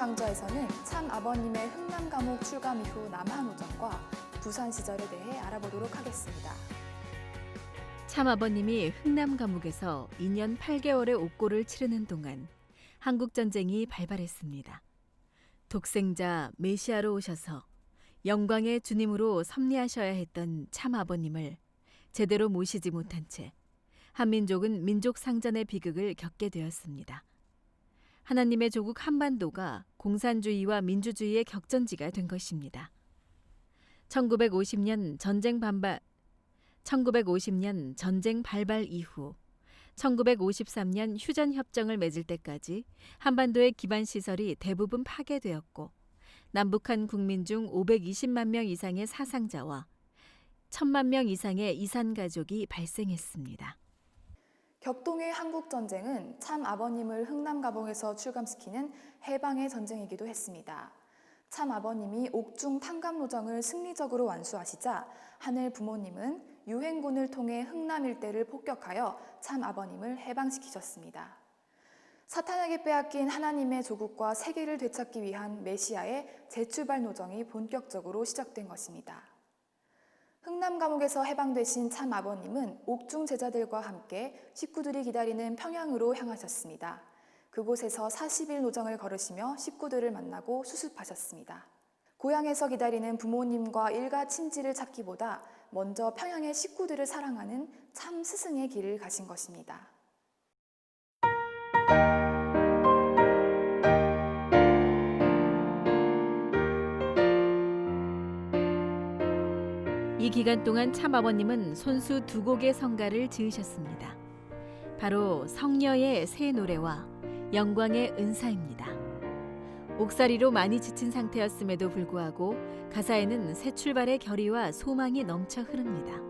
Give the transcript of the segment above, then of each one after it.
강좌에서는 참 아버님의 흥남 감옥 출감 이후 남한 우정과 부산 시절에 대해 알아보도록 하겠습니다. 참 아버님이 흥남 감옥에서 2년 8개월의 옥고를 치르는 동안 한국 전쟁이 발발했습니다. 독생자 메시아로 오셔서 영광의 주님으로 섭리하셔야 했던 참 아버님을 제대로 모시지 못한 채 한민족은 민족 상전의 비극을 겪게 되었습니다. 하나님의 조국 한반도가 공산주의와 민주주의의 격전지가 된 것입니다. 1950년 전쟁 반발 1950년 전쟁 발발 이후 1953년 휴전 협정을 맺을 때까지 한반도의 기반 시설이 대부분 파괴되었고 남북한 국민 중 520만 명 이상의 사상자와 1000만 명 이상의 이산 가족이 발생했습니다. 격동의 한국 전쟁은 참 아버님을 흥남 감옥에서 출감시키는 해방의 전쟁이기도 했습니다. 참 아버님이 옥중 탕감 노정을 승리적으로 완수하시자 하늘 부모님은 유행군을 통해 흥남 일대를 폭격하여 참 아버님을 해방시키셨습니다. 사탄에게 빼앗긴 하나님의 조국과 세계를 되찾기 위한 메시아의 재출발 노정이 본격적으로 시작된 것입니다. 흥남 감옥에서 해방되신 참 아버님은 옥중 제자들과 함께 식구들이 기다리는 평양으로 향하셨습니다. 그곳에서 40일 노정을 걸으시며 식구들을 만나고 수습하셨습니다. 고향에서 기다리는 부모님과 일가 친지를 찾기보다 먼저 평양의 식구들을 사랑하는 참 스승의 길을 가신 것입니다. 이 기간 동안 참 아버님은 손수 두 곡의 성가를 지으셨습니다. 바로 성녀의 새 노래와 영광의 은사입니다. 옥살이로 많이 지친 상태였음에도 불구하고 가사에는 새 출발의 결의와 소망이 넘쳐 흐릅니다.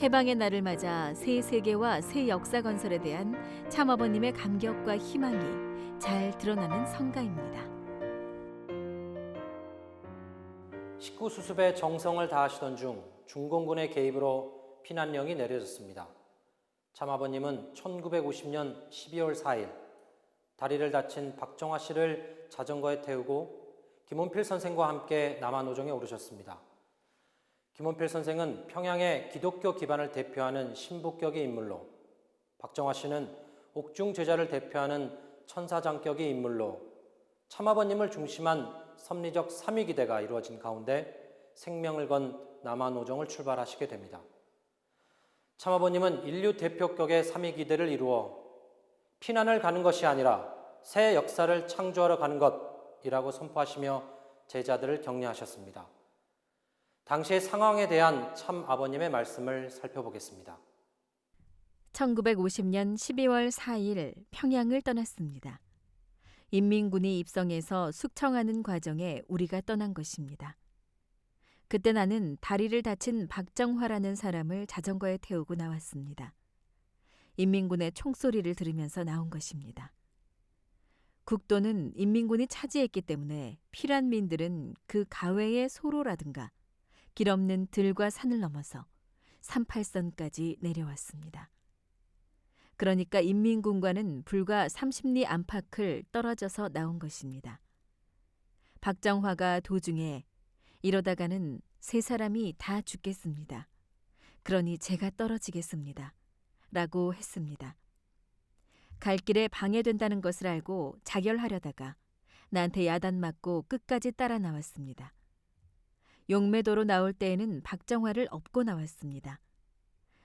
해방의 날을 맞아 새 세계와 새 역사 건설에 대한 참아버님의 감격과 희망이 잘 드러나는 성가입니다. 식구 수습에 정성을 다하시던 중 중공군의 개입으로 피난령이 내려졌습니다. 참아버님은 1950년 12월 4일 다리를 다친 박정화 씨를 자전거에 태우고 김원필 선생과 함께 남한오정에 오르셨습니다. 김원필 선생은 평양의 기독교 기반을 대표하는 신부격의 인물로 박정화 씨는 옥중 제자를 대표하는 천사장격의 인물로 참아버님을 중심한 섭리적 삼위기대가 이루어진 가운데 생명을 건 남한오정을 출발하시게 됩니다. 참아버님은 인류 대표격의 삼위기대를 이루어 피난을 가는 것이 아니라 새 역사를 창조하러 가는 것이라고 선포하시며 제자들을 격려하셨습니다. 당시의 상황에 대한 참 아버님의 말씀을 살펴보겠습니다. 1950년 12월 4일 평양을 떠났습니다. 인민군이 입성해서 숙청하는 과정에 우리가 떠난 것입니다. 그때 나는 다리를 다친 박정화라는 사람을 자전거에 태우고 나왔습니다. 인민군의 총소리를 들으면서 나온 것입니다. 국도는 인민군이 차지했기 때문에 피란민들은 그 가외의 소로라든가 길 없는 들과 산을 넘어서 38선까지 내려왔습니다. 그러니까 인민군과는 불과 30리 안팎을 떨어져서 나온 것입니다. 박정화가 도중에 이러다가는 세 사람이 다 죽겠습니다. 그러니 제가 떨어지겠습니다. 라고 했습니다. 갈 길에 방해된다는 것을 알고 자결하려다가 나한테 야단 맞고 끝까지 따라 나왔습니다. 용매도로 나올 때에는 박정화를 업고 나왔습니다.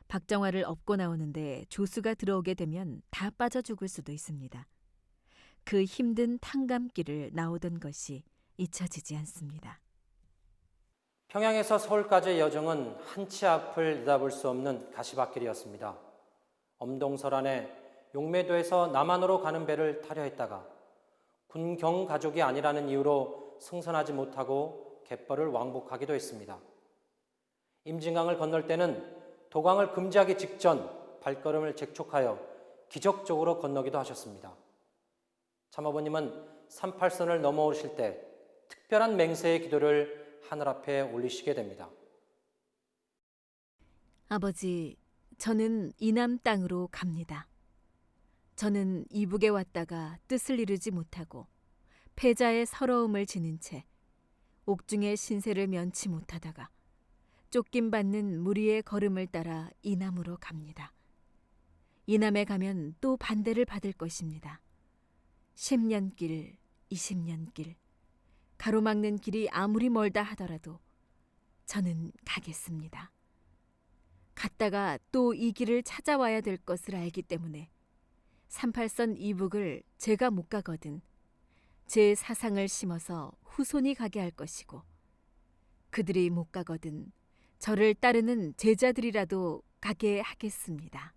박정화를 업고 나오는데 조수가 들어오게 되면 다 빠져 죽을 수도 있습니다. 그 힘든 탕감길을 나오던 것이 잊혀지지 않습니다. 평양에서 서울까지의 여정은 한치 앞을 내다볼 수 없는 가시밭길이었습니다. 엄동설 안에 용매도에서 남한으로 가는 배를 타려 했다가 군경 가족이 아니라는 이유로 승선하지 못하고 갯벌을 왕복하기도 했습니다. 임진강을 건널 때는 도강을 금지하기 직전 발걸음을 재촉하여 기적적으로 건너기도 하셨습니다. 참아버님은 38선을 넘어오실 때 특별한 맹세의 기도를 하늘 앞에 올리시게 됩니다. 아버지, 저는 이남 땅으로 갑니다. 저는 이북에 왔다가 뜻을 이루지 못하고 패자의 서러움을 지닌 채 옥중의 신세를 면치 못하다가 쫓김 받는 무리의 걸음을 따라 이남으로 갑니다. 이남에 가면 또 반대를 받을 것입니다. 10년 길, 20년 길, 가로막는 길이 아무리 멀다 하더라도 저는 가겠습니다. 갔다가 또 이 길을 찾아와야 될 것을 알기 때문에 38선 이북을 제가 못 가거든 제 사상을 심어서 후손이 가게 할 것이고 그들이 못 가거든 저를 따르는 제자들이라도 가게 하겠습니다.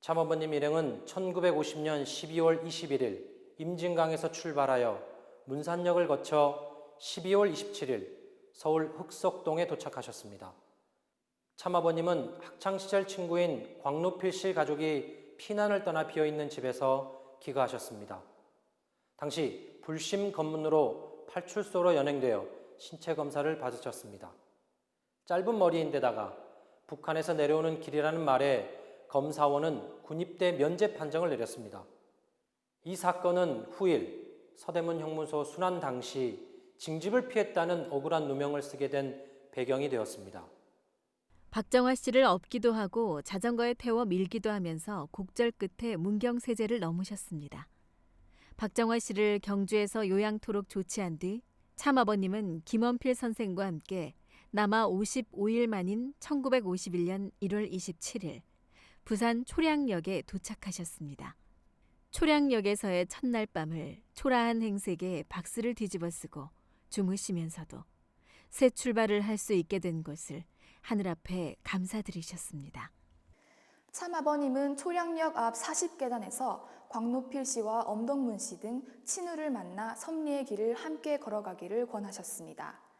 참아버님 일행은 1950년 12월 21일 임진강에서 출발하여 문산역을 거쳐 12월 27일 서울 흑석동에 도착하셨습니다. 참아버님은 학창시절 친구인 광로필 씨 가족이 피난을 떠나 비어있는 집에서 귀가하셨습니다. 당시 불심 검문으로 팔출소로 연행되어 신체 검사를 받으셨습니다. 짧은 머리인데다가 북한에서 내려오는 길이라는 말에 검사원은 군입대 면제 판정을 내렸습니다. 이 사건은 후일 서대문 형무소 순환 당시 징집을 피했다는 억울한 누명을 쓰게 된 배경이 되었습니다. 박정화 씨를 업기도 하고 자전거에 태워 밀기도 하면서 곡절 끝에 문경세제를 넘으셨습니다. 박정화 씨를 경주에서 요양토록 조치한 뒤 참아버님은 김원필 선생과 함께 남아 55일 만인 1951년 1월 27일 부산 초량역에 도착하셨습니다. 초량역에서의 첫날 밤을 초라한 행색에 박스를 뒤집어 쓰고 주무시면서도 새 출발을 할 수 있게 된 것을 하늘 앞에 감사드리셨습니다. 참 아버님은 초량역 앞 40계단에서 광노필 씨와 엄덕문 씨 등 친구를 만나 섭리의 길을 함께 걸어가기를 권하셨습니다.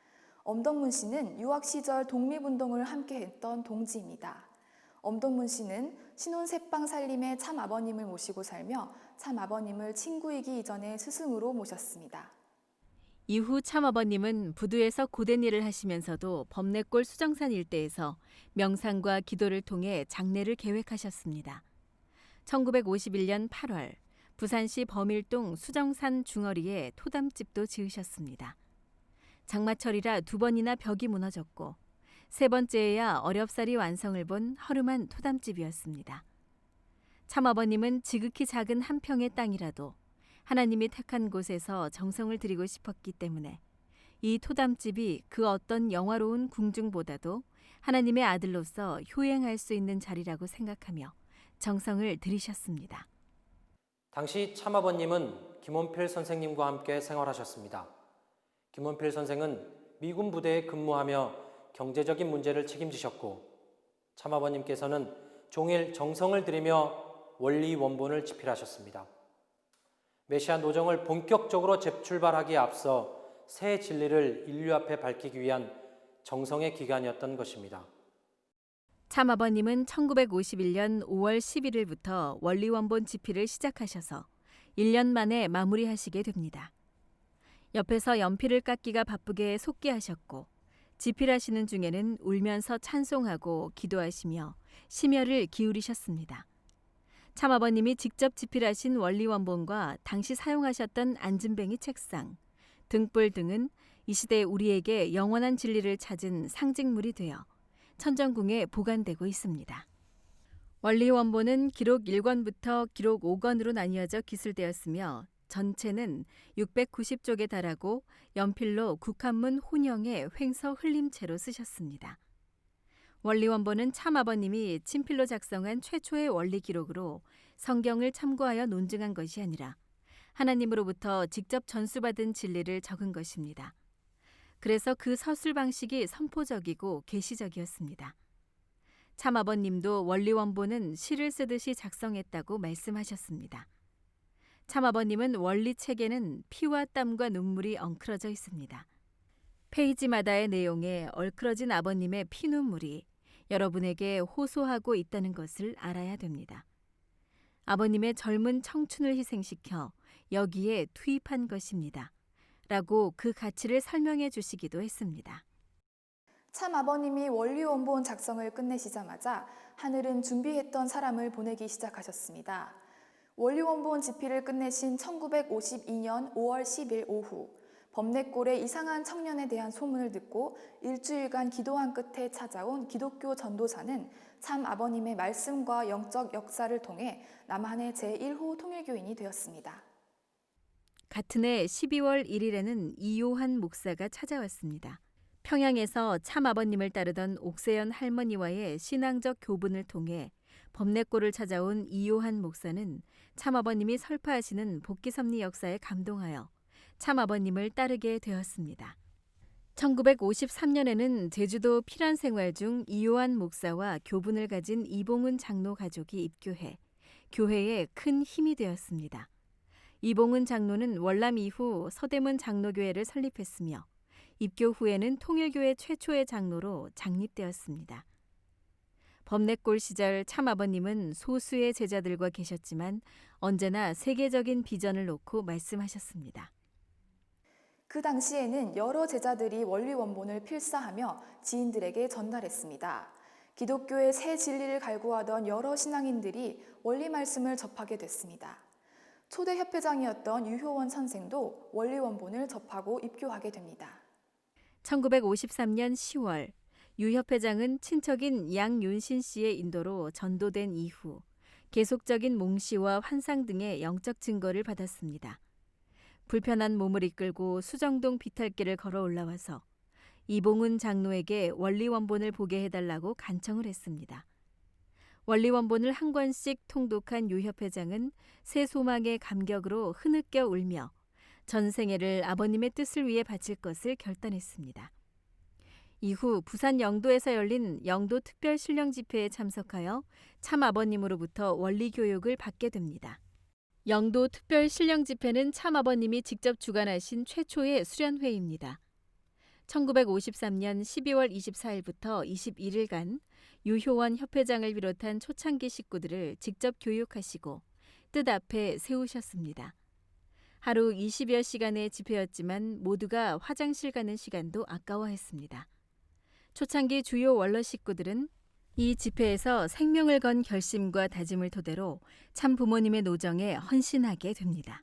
엄덕문 씨는 유학 시절 독립운동을 함께 했던 동지입니다. 엄덕문 씨는 신혼 새빵 살림에 참 아버님을 모시고 살며 참 아버님을 친구이기 이전에 스승으로 모셨습니다. 이후 참아버님은 부두에서 고된 일을 하시면서도 범내골 수정산 일대에서 명상과 기도를 통해 장례를 계획하셨습니다. 1951년 8월 부산시 범일동 수정산 중어리에 토담집도 지으셨습니다. 장마철이라 두 번이나 벽이 무너졌고 세 번째에야 어렵사리 완성을 본 허름한 토담집이었습니다. 참아버님은 지극히 작은 한 평의 땅이라도 하나님이 택한 곳에서 정성을 들이고 싶었기 때문에 이 토담집이 그 어떤 영화로운 궁중보다도 하나님의 아들로서 효행할 수 있는 자리라고 생각하며 정성을 들이셨습니다. 당시 참아버님은 김원필 선생님과 함께 생활하셨습니다. 김원필 선생은 미군 부대에 근무하며 경제적인 문제를 책임지셨고 참아버님께서는 종일 정성을 들이며 원리 원본을 집필하셨습니다. 메시아 노정을 본격적으로 재출발하기에 앞서 새 진리를 인류 앞에 밝히기 위한 정성의 기간이었던 것입니다. 참아버님은 1951년 5월 11일부터 원리원본 집필을 시작하셔서 1년 만에 마무리하시게 됩니다. 옆에서 연필을 깎기가 바쁘게 속기하셨고 집필하시는 중에는 울면서 찬송하고 기도하시며 심혈을 기울이셨습니다. 참아버님이 직접 집필하신 원리원본과 당시 사용하셨던 안진뱅이 책상, 등불 등은 이 시대 우리에게 영원한 진리를 찾은 상징물이 되어 천정궁에 보관되고 있습니다. 원리원본은 기록 1권부터 기록 5권으로 나뉘어져 기술되었으며 전체는 690쪽에 달하고 연필로 국한문 혼영의 횡서 흘림체로 쓰셨습니다. 원리 원본은 참 아버님이 친필로 작성한 최초의 원리 기록으로 성경을 참고하여 논증한 것이 아니라 하나님으로부터 직접 전수받은 진리를 적은 것입니다. 그래서 그 서술 방식이 선포적이고 계시적이었습니다. 참아버님도 원리 원본은 시를 쓰듯이 작성했다고 말씀하셨습니다. 참아버님은 원리 책에는 피와 땀과 눈물이 엉클어져 있습니다. 페이지마다의 내용에 얼클어진 아버님의 피눈물이 여러분에게 호소하고 있다는 것을 알아야 됩니다. 아버님의 젊은 청춘을 희생시켜 여기에 투입한 것입니다. 라고 그 가치를 설명해 주시기도 했습니다. 참 아버님이 원리 원본 작성을 끝내시자마자 하늘은 준비했던 사람을 보내기 시작하셨습니다. 원리원본 집필을 끝내신 1952년 5월 10일 오후 범내골의 이상한 청년에 대한 소문을 듣고 일주일간 기도한 끝에 찾아온 기독교 전도사는 참 아버님의 말씀과 영적 역사를 통해 남한의 제1호 통일교인이 되었습니다. 같은 해 12월 1일에는 이요한 목사가 찾아왔습니다. 평양에서 참 아버님을 따르던 옥세연 할머니와의 신앙적 교분을 통해 범내골을 찾아온 이요한 목사는 참 아버님이 설파하시는 복귀섭리 역사에 감동하여 참 아버님을 따르게 되었습니다. 1953년에는 제주도 피란 생활 중 이요한 목사와 교분을 가진 이봉은 장로 가족이 입교해 교회에 큰 힘이 되었습니다. 이봉은 장로는 월남 이후 서대문 장로교회를 설립했으며 입교 후에는 통일교회 최초의 장로로 장립되었습니다. 범내골 시절 참 아버님은 소수의 제자들과 계셨지만 언제나 세계적인 비전을 놓고 말씀하셨습니다. 그 당시에는 여러 제자들이 원리 원본을 필사하며 지인들에게 전달했습니다. 기독교의 새 진리를 갈구하던 여러 신앙인들이 원리 말씀을 접하게 됐습니다. 초대 협회장이었던 유효원 선생도 원리 원본을 접하고 입교하게 됩니다. 1953년 10월 유 협 회장은 친척인 양윤신 씨의 인도로 전도된 이후 계속적인 몽시와 환상 등의 영적 증거를 받았습니다. 불편한 몸을 이끌고 수정동 비탈길을 걸어 올라와서 이봉은 장로에게 원리원본을 보게 해달라고 간청을 했습니다. 원리원본을 한 권씩 통독한 유 협 회장은 새 소망의 감격으로 흐느껴 울며 전생애를 아버님의 뜻을 위해 바칠 것을 결단했습니다. 이후 부산 영도에서 열린 영도 특별 신령 집회에 참석하여 참 아버님으로부터 원리 교육을 받게 됩니다. 영도 특별 신령 집회는 참 아버님이 직접 주관하신 최초의 수련회입니다. 1953년 12월 24일부터 21일간 유효원 협회장을 비롯한 초창기 식구들을 직접 교육하시고 뜻 앞에 세우셨습니다. 하루 20여 시간의 집회였지만 모두가 화장실 가는 시간도 아까워했습니다. 초창기 주요 원로 식구들은 이 집회에서 생명을 건 결심과 다짐을 토대로 참 부모님의 노정에 헌신하게 됩니다.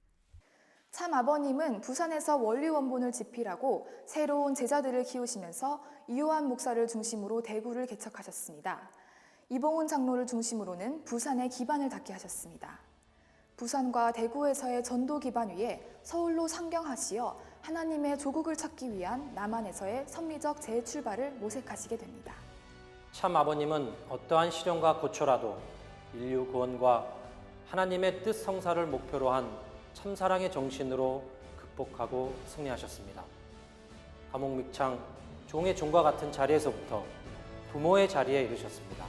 참 아버님은 부산에서 원리 원본을 집필하고 새로운 제자들을 키우시면서 이호한 목사를 중심으로 대구를 개척하셨습니다. 이봉훈 장로를 중심으로는 부산에 기반을 닦게 하셨습니다. 부산과 대구에서의 전도 기반 위에 서울로 상경하시어 하나님의 조국을 찾기 위한 남한에서의 섭리적 재출발을 모색하시게 됩니다. 참 아버님은 어떠한 시련과 고초라도 인류 구원과 하나님의 뜻 성사를 목표로 한 참사랑의 정신으로 극복하고 승리하셨습니다. 감옥 밑창 종의 종과 같은 자리에서부터 부모의 자리에 이르셨습니다.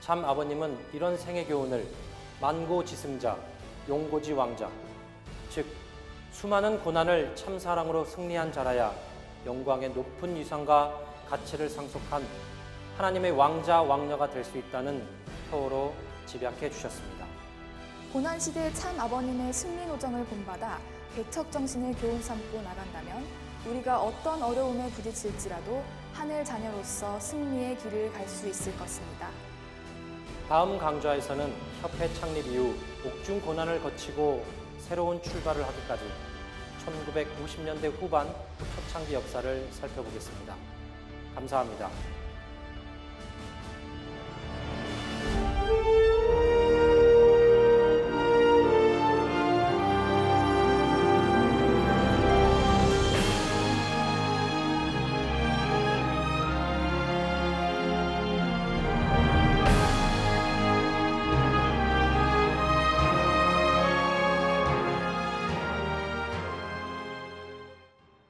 참 아버님은 이런 생애 교훈을 만고지승자, 용고지 왕자, 즉 수많은 고난을 참사랑으로 승리한 자라야 영광의 높은 위상과 가치를 상속한 하나님의 왕자 왕녀가 될 수 있다는 표어로 집약해 주셨습니다. 고난 시대의 참 아버님의 승리 노정을 본받아 개척 정신을 교훈 삼고 나간다면 우리가 어떤 어려움에 부딪힐지라도 하늘 자녀로서 승리의 길을 갈 수 있을 것입니다. 다음 강좌에서는 협회 창립 이후 옥중 고난을 거치고 새로운 출발을 하기까지 1950년대 후반 초창기 역사를 살펴보겠습니다. 감사합니다.